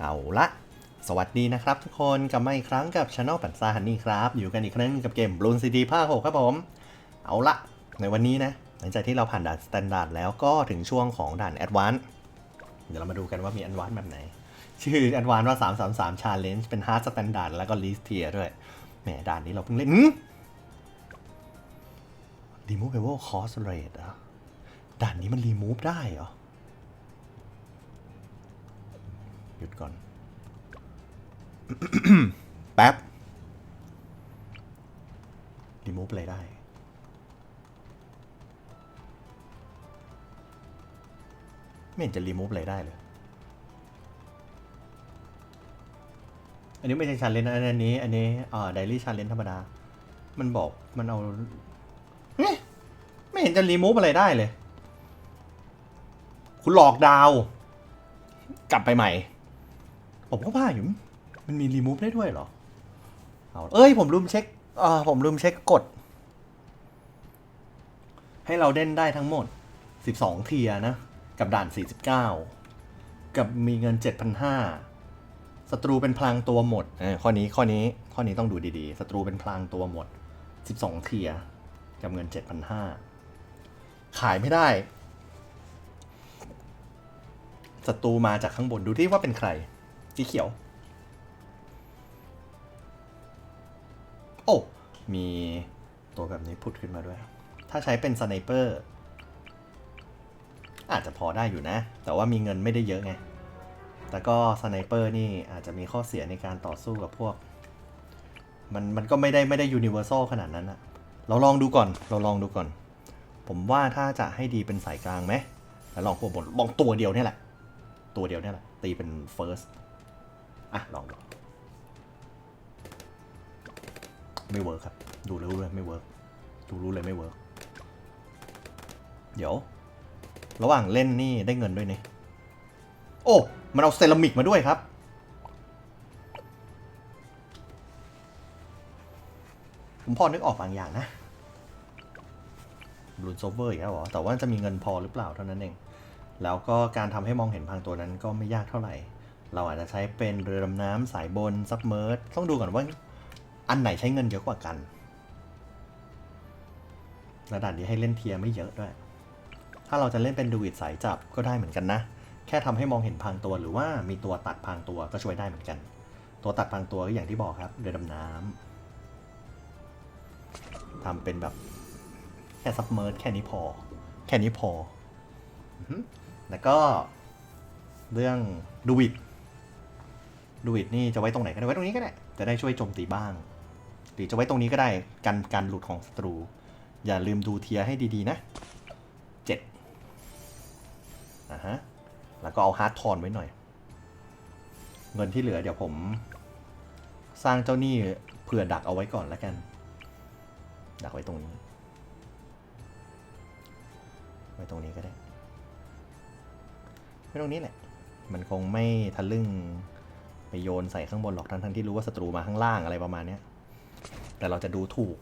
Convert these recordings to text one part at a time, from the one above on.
เอาละสวัสดีนะครับทุกคนกลับมาอีกครั้งกับช anel ปันซาฮันนี่ครับ อยู่กันอีกครั้งกับเกม Bloon City ภาค6ครับผม เอาละในวันนี้นะ หลังจากที่เราผ่านด่านสแตนดาร์ดแล้วก็ถึงช่วงของด่านแอดวานซ์เดี๋ยวเรามาดูกันว่ามีแอดวานซ์แบบไหน ชื่อแอดวานซ์ว่า 333 Challenge เป็น Hard Standard แล้วก็ Least Tier ด้วยแหมด่านนี้เราเพิ่งเล่นหืม Removable Cost Rate เหรอด่านนี้มัน remove ได้เหรอ หยุดก่อน แป๊บรีมูฟอะไรได้ไม่เห็นจะรีมูฟอะไรได้เลย อันนี้ไม่ใช่ชาเลนจ์นะอันนี้ อันนี้เอ่อไดรี่ชาเลนธรรมดา มันบอก มันเอา ไม่เห็นจะรีมูฟอะไรได้เลย คุณหลอกดาว กลับไปใหม่ ผมก็ว่าอยู่มันมีรีมูฟได้ด้วยเหรอ เอาเอ้ย ผมลืมเช็คอ่าผมลืมเช็คกฎให้เราเล่นได้ทั้งหมด 12 เทียนะ กับด่าน 49 กับมีเงิน 7,500ศัตรูเป็นพลางตัวหมดเออข้อนี้ข้อนี้ข้อนี้ต้องดูดีๆศัตรูเป็นพลางตัวหมด 12 เทีย กับเงิน 7,500 ขายไม่ได้ศัตรูมาจากข้างบนดูที่ว่าเป็นใคร สีเขียว โอ้ มีตัวแบบนี้พุดขึ้นมาด้วย ถ้าใช้เป็นสไนเปอร์อาจจะพอได้อยู่นะ แต่ว่ามีเงินไม่ได้เยอะไง แต่ก็สไนเปอร์นี่อาจจะมีข้อเสียในการต่อสู้กับพวก มันมันก็ไม่ได้ไม่ได้ยูนิเวอร์แซลขนาดนั้นอะเราลองดูก่อน เราลองดูก่อน ผมว่าถ้าจะให้ดีเป็นสายกลางไหมแล้วลองพวกบนลองตัวเดียวนี่แหละ ตัวเดียวนี่แหละ ตีเป็น first อะ ลองดู ไม่เวิร์คครับ ดูรู้เลยไม่เวิร์คดูรู้เลยไม่เวิร์คเดี๋ยว ระหว่างเล่นนี่ได้เงินด้วยนี่ โอ้ มันเอาเซรามิกมาด้วยครับ ผมพอนึกออกบางอย่างนะบลูนโซเวอร์อีกแล้วเหรอ แต่ว่าจะมีเงินพอหรือเปล่าเท่านั้นเอง แล้วก็การทำให้มองเห็นพรางตัวนั้นก็ไม่ยากเท่าไหร่ เราอาจจะใช้เป็นเรือดำน้ำสายบนซับเมอร์ต้องดูก่อนว่าอันไหนใช้เงินเยอะกว่ากัน ระดับนี้ให้เล่นเทียร์ไม่เยอะด้วย ถ้าเราจะเล่นเป็นดูอิดสายจับก็ได้เหมือนกันนะ แค่ทำให้มองเห็นพรางตัวหรือว่ามีตัวตัดพรางตัวก็ช่วยได้เหมือนกัน ตัวตัดพรางตัวก็อย่างที่บอกครับ เรือดำน้ำทำเป็นแบบแค่ซับเมอร์แค่นี้พอ แค่นี้พอ แล้วก็เรื่องดูวิด ดูวิดนี่จะไว้ตรงไหนก็ได้ไว้ตรงนี้ก็ได้ จะได้ช่วยโจมตีบ้าง หรือจะไว้ตรงนี้ก็ได้กันการหลุดของศัตรู อย่าลืมดูเทียให้ดีๆนะเจ็ดอะฮะ แล้วก็เอาฮาร์ดทอนไว้หน่อย เงินที่เหลือเดี๋ยวผม สร้างเจ้าหนี้เผื่อดักเอาไว้ก่อนแล้วกัน ดักไว้ตรงนี้ ไว้ตรงนี้ก็ได้ไม่ตรงนี้แหละ มันคงไม่ทะลึ่ง ไปโยนใส่ข้างบนหรอกทั้งทั้งที่รู้ว่าศัตรูมาข้างล่างอะไรประมาณเนี้ยแต่เราจะดูถูก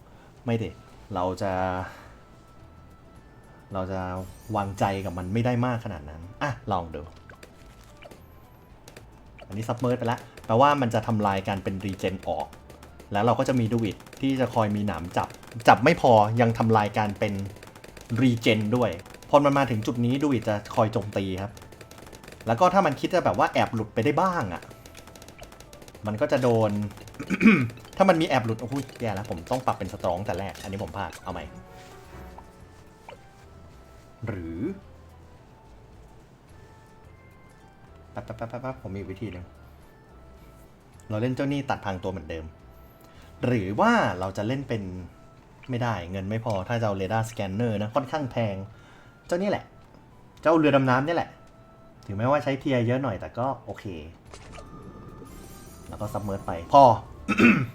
ไม่เด็เราจะ เราจะวางใจกับมันไม่ได้มากขนาดนั้น อะ ลองดู อันนี้ซับเมอร์ไปแล้วแปลว่ามันจะทำลายการเป็นรีเจนออก แล้วเราก็จะมีดูวิดที่จะคอยมีหนามจับ จับไม่พอยังทำลายการเป็นรีเจนด้วย พอมันมาถึงจุดนี้ดูวิดจะคอยโจมตีครับ แล้วก็ถ้ามันคิดจะแบบว่าแอบหลุดไปได้บ้างอะ่ะ มันก็จะโดน ถ้ามันมีแอบหลุด โอ้โหแย่แล้วผมต้องปรับเป็นสตรองแต่แรก อันนี้ผมพลาด เอาใหม่ หรือแป๊บแป๊บแป๊บปั๊บผมมีวิธีหนึ่งเราเล่นเจ้าหนี้ตัดพังตัวเหมือนเดิม หรือว่าเราจะเล่นเป็นไม่ได้เงินไม่พอถ้าจะเอาเรดาร์สแกนเนอร์นะค่อนข้างแพง เจ้านี่แหละ เจ้าเรือดำน้ำนี่แหละ ถึงแม้ว่าใช้เทียเยอะหน่อยแต่ก็โอเค แล้วก็ซับเมอร์ไปพอ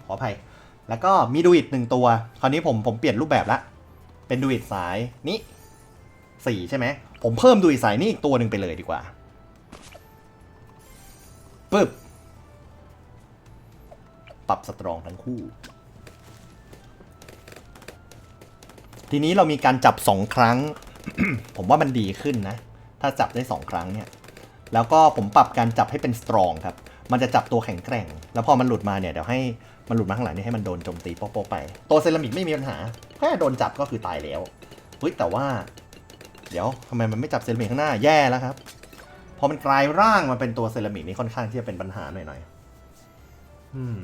ขออภัย แล้วก็มีดูอิดหนึ่งตัว คราวนี้ผมผมเปลี่ยนรูปแบบละ เป็นดูอิดสายนี้สี่ใช่ไหม ผมเพิ่มดูอิดสายนี้อีกตัวหนึ่งไปเลยดีกว่าปึ๊บ ปรับสตรองทั้งคู่ ทีนี้เรามีการจับสองครั้ง ผมว่ามันดีขึ้นนะ ถ้าจับได้สองครั้งเนี่ย แล้วก็ผมปรับการจับให้เป็นสตรองครับ มันจะจับตัวแข็งแกร่ง แล้วพอมันหลุดมาเนี่ยเดี๋ยวให้มันหลุดมาข้างหลังนี่ให้มันโดนโจมตีโป๊ะๆไป ตัวเซรามิกไม่มีปัญหา แค่โดนจับก็คือตายแล้วเฮ้ยแต่ว่า เดี๋ยวทำไมมันไม่จับเซรามิกข้างหน้าแย่แล้วครับ พอมันกลายร่างมาเป็นตัวเซรามิกนี่ค่อนข้างที่จะเป็นปัญหาหน่อยๆอืม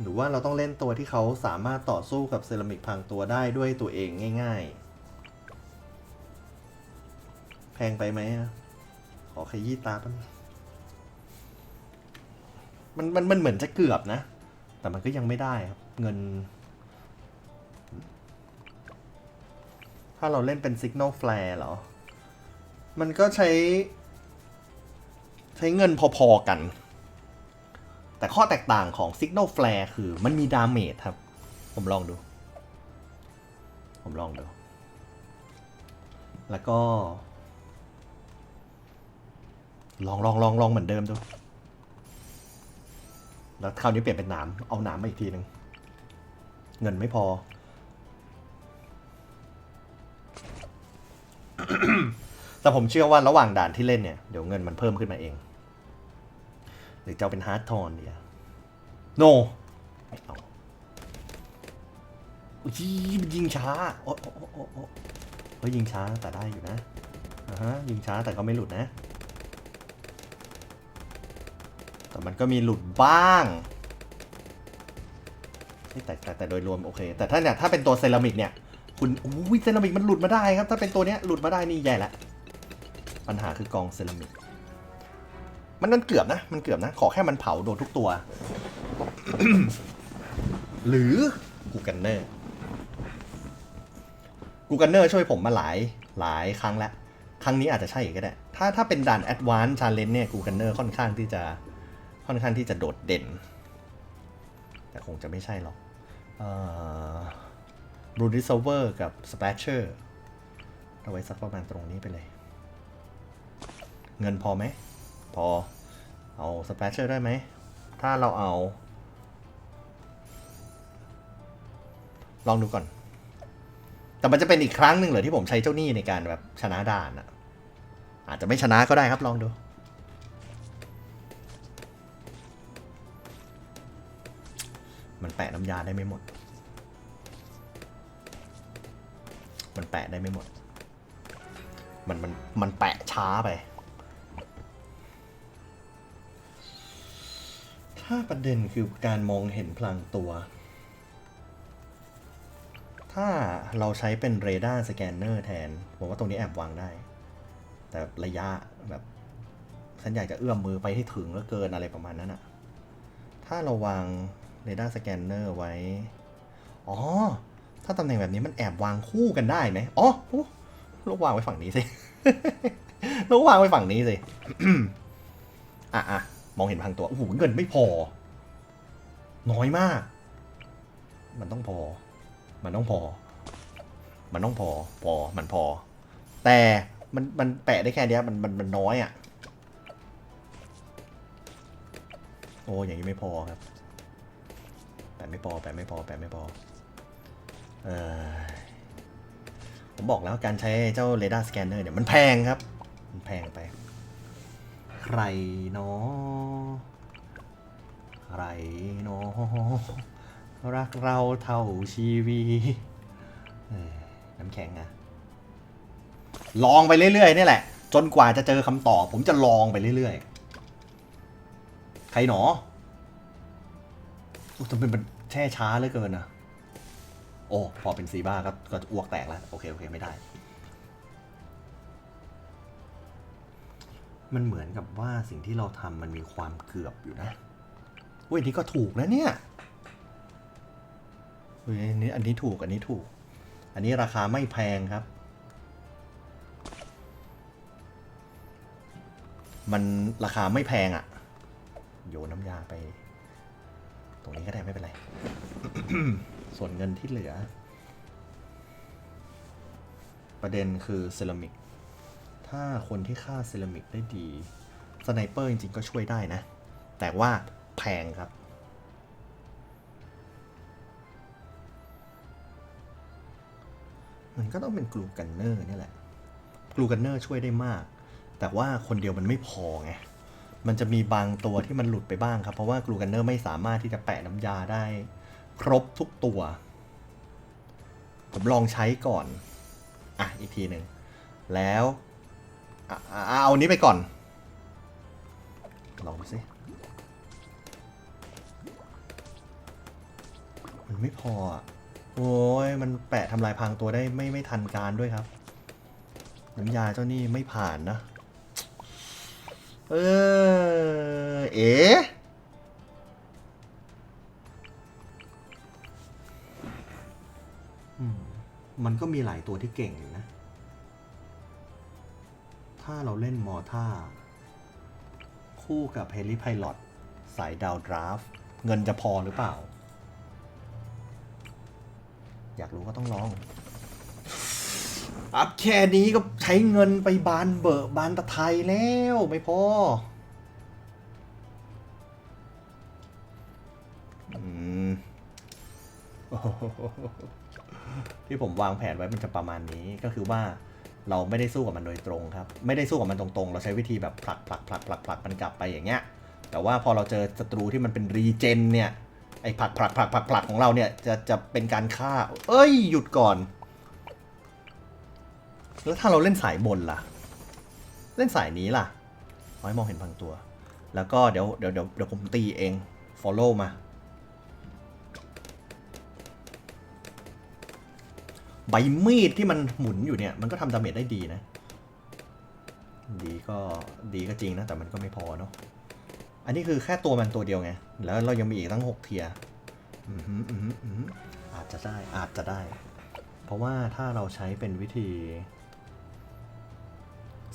หรือว่าเราต้องเล่นตัวที่เขาสามารถต่อสู้กับเซรามิกพังตัวได้ด้วยตัวเองง่าย ๆ แพงไปไหมขอขยี้ตาปั้น มันมันมันเหมือนจะเกือบนะ แต่มันก็ยังไม่ได้ครับ เงิน ถ้าเราเล่นเป็น Signal Flare เหรอ มันก็ใช้ ใช้เงินพอๆกัน แต่ข้อแตกต่างของ Signal Flare คือมันมีดาเมจครับ ผมลองดู ผมลองดู แล้วก็ ลองลองลองลองเหมือนเดิมดู แล้วคราวนี้เปลี่ยนเป็นหนาม เอาหนามมาอีกทีหนึ่งเงินไม่พอ แต่ผมเชื่อว่าระหว่างด่านที่เล่นเนี่ย เดี๋ยวเงินมันเพิ่มขึ้นมาเอง หรือจะเป็นฮาร์ดทอนเดียโนไม่เอาอุ้ยมันยิงช้า โอ้โอ้โอ้โอ้ยยิงช้าแต่ได้อยู่นะอ่าฮะยิงช้าแต่ก็ไม่หลุดนะ แต่มันก็มีหลุดบ้างแต่แต่แต่โดยรวมโอเค แต่ถ้าเนี่ยถ้าเป็นตัวเซรามิกเนี่ย คุณอุ้ยเซรามิกมันหลุดมาได้ครับ ถ้าเป็นตัวเนี้ยหลุดมาได้นี่แย่ละ ปัญหาคือกองเซรามิก มันนั่นเกือบนะ มันเกือบนะ ขอแค่มันเผาโดนทุกตัว หรือกูกันเนอร์กูกันเนอร์ช่วยผมมาหลายหลายครั้งแล้ว ครั้งนี้อาจจะใช่กก็ได้ ถ้าถ้าเป็นด่านแอดวานซ์ชาเลนจ์เนี่ยกูกันเนอร์ค่อนข้างที่จะ ค่อนข้างที่จะโดดเด่น แต่คงจะไม่ใช่หรอกบรูดิซเวอร์กับสเปเชอร์เอาไว้สักประมาณตรงนี้ไปเลย เงินพอไหม พอ เอาสเปเชอร์ได้ไหม ถ้าเราเอา ลองดูก่อน แต่มันจะเป็นอีกครั้งหนึ่งเหรอที่ผมใช้เจ้าหนี้ในการแบบชนะด่านอะอาจจะไม่ชนะก็ได้ครับลองดู มันแปะน้ำยาได้ไม่หมด มันแปะได้ไม่หมด มันมันมันแปะช้าไป ถ้าประเด็นคือการมองเห็นพลางตัว ถ้าเราใช้เป็นเรดาร์สแกนเนอร์แทน ผมว่าตรงนี้แอบวางได้ แต่ระยะแบบฉันอยากจะเอื้อมมือไปให้ถึงแล้วเกินอะไรประมาณนั้นอะถ้าเราวาง เรดาร์สแกนเนอร์ไว้ อ๋อ ถ้าตำแหน่งแบบนี้มันแอบวางคู่กันได้ไหมอ๋อโอ้เราวางไว้ฝั่งนี้สิเราวางไว้ฝั่งนี้สิ อะอะมองเห็นพังตัว โอ้โห เงินไม่พอ น้อยมาก มันต้องพอ มันต้องพอ มันต้องพอ พอ มันพอ แต่มันมันแปะได้แค่เนี้ยมันมันมันน้อยอะ โอ้อย่างนี้ไม่พอครับ แปะไม่พอแปะไม่พอแปะไม่พอเออผมบอกแล้วการใช้เจ้าเรดาร์สแกนเนอร์เนี่ยมันแพงครับ มันแพงไป ใครเนาะใครเนาะรักเราเท่าชีวีน้ำแข็งอะลองไปเรื่อยๆนี่แหละ จนกว่าจะเจอคำตอบ ผมจะลองไปเรื่อยๆ ใครหนอโอ้ทำไมมัน ช่ช้าเหลือเกินอะโอ้ พอเป็นซีบ้าก็ก็อ้วกแตกแล้ว โอเค โอเค ไม่ได้ มันเหมือนกับว่าสิ่งที่เราทำมันมีความเกือบอยู่นะเว้ยอันนี้ก็ถูกนะเนี่ยเว้ยอันนี้อันนี้ถูก อันนี้ถูก อันนี้ราคาไม่แพงครับ มันราคาไม่แพงอะ่ะ โยนน้ำยาไป ตรงนี้ก็ได้ไม่เป็นไร ส่วนเงินที่เหลือ ประเด็นคือเซรามิก ถ้าคนที่ฆ่าเซรามิกได้ดีสไนเปอร์จริงๆก็ช่วยได้นะ แต่ว่าแพงครับ มันก็ต้องเป็นกลูกันเนอร์นี่แหละ กลูกันเนอร์ช่วยได้มาก แต่ว่าคนเดียวมันไม่พอไง มันจะมีบางตัวที่มันหลุดไปบ้างครับ เพราะว่ากลูกันเนอร์ไม่สามารถที่จะแปะน้ำยาได้ ครบทุกตัว ผมลองใช้ก่อน อะ อีกทีหนึ่ง แล้วอะเอาอันนี้ไปก่อน ลองดูสิ มันไม่พอโอ้ยมันแปะทำลายพรางตัวได้ไม่ไม่ทันการด้วยครับ น้ำยาเจ้านี่ไม่ผ่านนะ ออ เอ๋มันก็มีหลายตัวที่เก่งอยู่นะ ถ้าเราเล่นมอท่า คู่กับเฮลิไพลอตสายดาวดราฟ เงินจะพอหรือเปล่า อยากรู้ก็ต้องลอง อัพแค่นี้ก็ใช้เงินไปบานเบอะบานตะไทยแล้วไม่พออืมโอ้โหที่ผมวางแผนไว้มันจะประมาณนี้ก็คือว่าเราไม่ได้สู้กับมันโดยตรงครับ ไม่ได้สู้กับมันตรงๆ เราใช้วิธีแบบผลักผลักผลักผลักผลักมันกลับไปอย่างเงี้ย แต่ว่าพอเราเจอศัตรูที่มันเป็นรีเจนเนี่ยไอ้ผลักผลักผลักผลักผลักของเราเนี่ยจะจะเป็นการฆ่า เอ้ยหยุดก่อน แล้วถ้าเราเล่นสายบนล่ะ เล่นสายนี้ล่ะขอให้มองเห็นพังตัว แล้วก็เดี๋ยวเดี๋ยวเดี๋ยวเดี๋ยวผมตีเอง follow มา ใบมีดที่มันหมุนอยู่เนี่ย มันก็ทำดาเมจได้ดีนะ ดีก็ดีก็จริงนะ แต่มันก็ไม่พอเนาะอันนี้คือแค่ตัวมันตัวเดียวไง แล้วเรายังมีอีกตั้งหกเทียอือหืออือหืออือหืออาจจะได้อาจจะได้ เพราะว่าถ้าเราใช้เป็นวิธี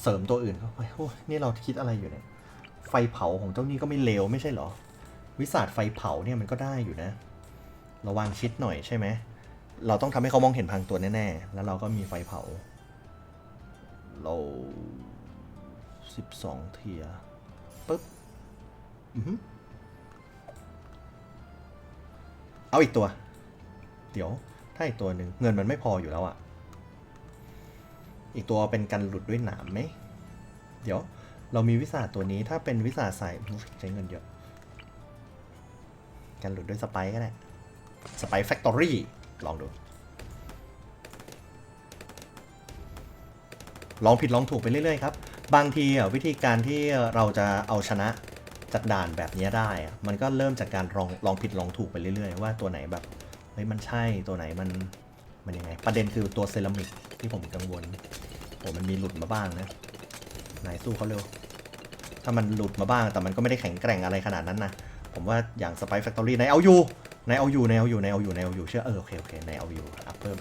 เสริมตัวอื่นเข้าไปโอ้นี่เราคิดอะไรอยู่เนี่ย ไฟเผาของเจ้านี่ก็ไม่เลวไม่ใช่เหรอ วิสาดไฟเผาเนี่ยมันก็ได้อยู่นะ ระวังชิดหน่อยใช่ไหม เราต้องทำให้เขามองเห็นพังตัวแน่ๆ แล้วเราก็มีไฟเผา เราสิบสองเทียปึ๊บอือหือเอาอีกตัว เดี๋ยว ถ้าอีกตัวหนึ่งเงินมันไม่พออยู่แล้วอะ อีกตัวเป็นกันหลุดด้วยหนามไหม เดี๋ยวเรามีวิสาตัวนี้ถ้าเป็นวิสาใส่ใช้เงินเยอะ กันหลุดด้วยสไปร์ก็ได้สไปร์แฟคทอรี่ลองดู ลองผิดลองถูกไปเรื่อยๆครับ บางทีวิธีการที่เราจะเอาชนะจากด่านแบบนี้ได้ มันก็เริ่มจากการลองลองผิดลองถูกไปเรื่อยๆ ว่าตัวไหนแบบเฮ้ยมันใช่ตัวไหนมัน มันยังไง ประเด็นคือตัวเซรามิกที่ผมกังวลโอ้มันมีหลุดมาบ้างนะไหนสู้เขาเร็ว ถ้ามันหลุดมาบ้างแต่มันก็ไม่ได้แข็งแกร่งอะไรขนาดนั้นนะผมว่าอย่างสไปแฟคทอรี่ในเอาอยู่ในเอาอยู่ในเอาอยู่ในเอาอยู่ในเอาอยู่เชื่อเออโอเคโอเคในเอาอยู่อัพเพิ่ม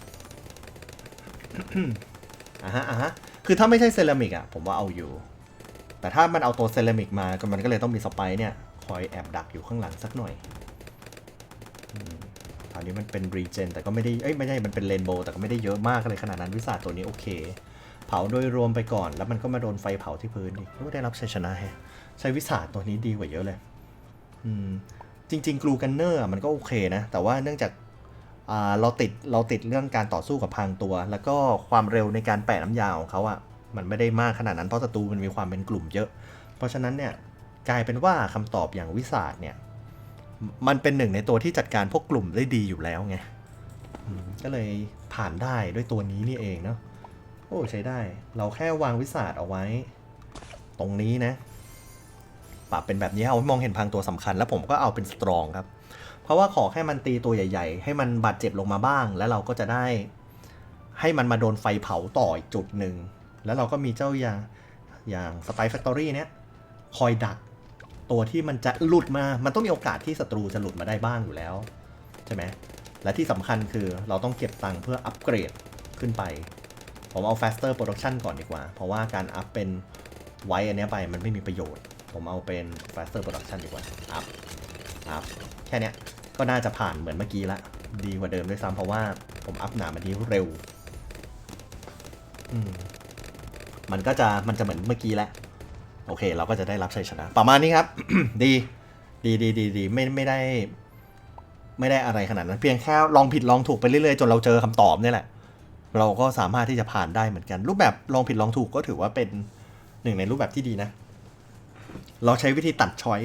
อะฮะอะฮะคือถ้าไม่ใช่เซรามิกอะผมว่าเอาอยู่ แต่ถ้ามันเอาตัวเซรามิกมาก็มันก็เลยต้องมีสไปร์เนี่ยคอยแอบดักอยู่ข้างหลังสักหน่อยาวนี้มันเป็นรีเจนแต่ก็ไม่ได้ เอ้ยไม่ใช่มันเป็นเรนโบว์แต่ก็ไม่ได้เยอะมากเลยขนาดนั้นวิสาตัวนี้โอเค เผาโดยรวมไปก่อน แล้วมันก็มาโดนไฟเผาที่พื้นอีกก็ได้รับชัยชนะแฮใช้วิสาตัวนี้ดีกว่าเยอะเลย อืมจริงๆกลูกันเนอร์มันก็โอเคนะ แต่ว่าเนื่องจากเราติดเราติดเรื่องการต่อสู้กับพรางตัว แล้วก็ความเร็วในการแปะน้ำยาของเขาอะ่ะมันไม่ได้มากขนาดนั้นเพราะศัตรูมันมีความเป็นกลุ่มเยอะ เพราะฉะนั้นเนี่ยกลายเป็นว่าคำตอบอย่างวิสาดเนี่ย มมันเป็นหนึ่งในตัวที่จัดการพวกกลุ่มได้ดีอยู่แล้วไงอืมก็เลยผ่านได้ด้วยตัวนี้นี่เองเนาะโอ้ใช้ได้ เราแค่วางวิสาดเอาไว้ ตรงนี้นะปรับเป็นแบบนี้เอาให้มองเห็นพรางตัวสำคัญ แล้วผมก็เอาเป็นสตรองครับ เพราะว่าขอแค่มันตีตัวใหญ่ ๆ ให้มันบาดเจ็บลงมาบ้าง แล้วเราก็จะได้ ให้มันมาโดนไฟเผาต่ออีกจุดหนึ่ง แล้วเราก็มีเจ้าอย่างอย่างสไปแฟคทอรี่เนี้ยคอยดัก ตัวที่มันจะหลุดมา มันต้องมีโอกาสที่ศัตรูจะหลุดมาได้บ้างอยู่แล้ว ใช่ไหม และที่สำคัญคือเราต้องเก็บตังค์เพื่ออัปเกรดขึ้นไป ผมเอา faster production ก่อนดีกว่า เพราะว่าการอัพเป็นไว้อันนี้ไปมันไม่มีประโยชน์ ผมเอาเป็น faster production ดีกว่า อัพ อัพ แค่นี้ก็น่าจะผ่านเหมือนเมื่อกี้ละ ดีกว่าเดิมด้วยซ้ำเพราะว่าผมอัพหนามันนี้เร็ว อืม มันก็จะมันจะเหมือนเมื่อกี้แหละ โอเค เราก็จะได้รับชัยชนะ ประมาณนี้ครับ ดีดีดีดีดีไม่ไม่ได้ ไม่ได้อะไรขนาดนั้น เพียงแค่ลองผิดลองถูกไปเรื่อยๆ จนเราเจอคำตอบนี่แหละ เราก็สามารถที่จะผ่านได้เหมือนกัน รูปแบบลองผิดลองถูกก็ถือว่าเป็นหนึ่งในรูปแบบที่ดีนะ เราใช้วิธีตัดช้อย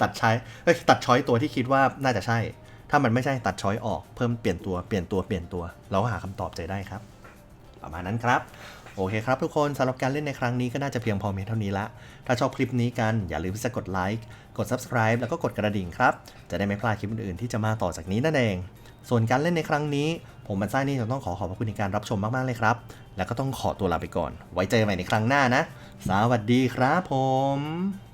ตัดใช้เอ้ยตัดช้อยตัวที่คิดว่าน่าจะใช่ ถ้ามันไม่ใช่ตัดช้อยออกเพิ่มเปลี่ยนตัวเปลี่ยนตัวเปลี่ยนตัว เราหาคำตอบเจอได้ครับ ประมาณนั้นครับ โอเคครับทุกคนสำหรับการเล่นในครั้งนี้ก็น่าจะเพียงพอเพียงเท่านี้ละ ถ้าชอบคลิปนี้กันอย่าลืมที่จะกดไลค์กด subscribe แล้วก็กดกระดิ่งครับ จะได้ไม่พลาดคลิปอื่นๆที่จะมาต่อจากนี้นั่นเอง ส่วนการเล่นในครั้งนี้ ผมมันซ่านี่จะต้องขอขอบพระคุณในการรับชมมากๆเลยครับ แล้วก็ต้องขอตัวลาไปก่อน ไว้เจอใหม่ในครั้งหน้านะ สวัสดีครับผม